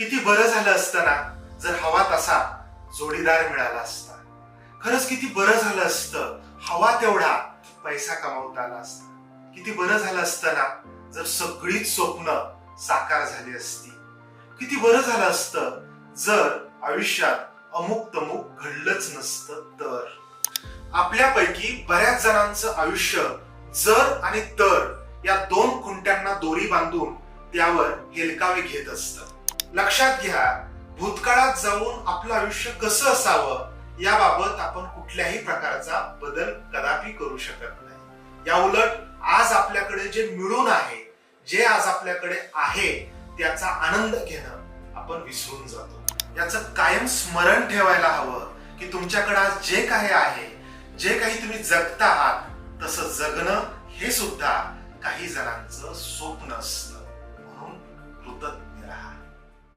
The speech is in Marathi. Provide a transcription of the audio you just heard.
किती बरं झालं असतं ना जर हवा तसा जोडीदार मिळाला असता. खरंच किती बरं झालं असतं हवा तेवढा पैसा कमावता आला असता. किती बरं झालं असतं ना जर सगळीच स्वप्न साकार झाली असती. किती बरं झालं असतं जर आयुष्यात अमुक तमुक घडलंच नसतं तर. आपल्यापैकी बऱ्याच जणांचं आयुष्य जर आणि तर या दोन खुंट्यांना दोरी बांधून त्यावर हेलकावे घेत असतं. लक्षात घ्या भूतकाळात जाऊन आपलं आयुष्य कसं असावं याबाबत आपण कुठल्याही प्रकारचा बदल कदापि करू शकत नाही. या उलट आज आपल्याकडे जे मिळून आहे जे आज आपल्याकडे आहे त्याचा आनंद घेणं आपण विसरून जातो. याचं कायम स्मरण ठेवायला हवं की तुमच्याकडे आज जे काही आहे जे काही तुम्ही जगता आहात तसं जगणं हे सुद्धा काही जणांचं स्वप्न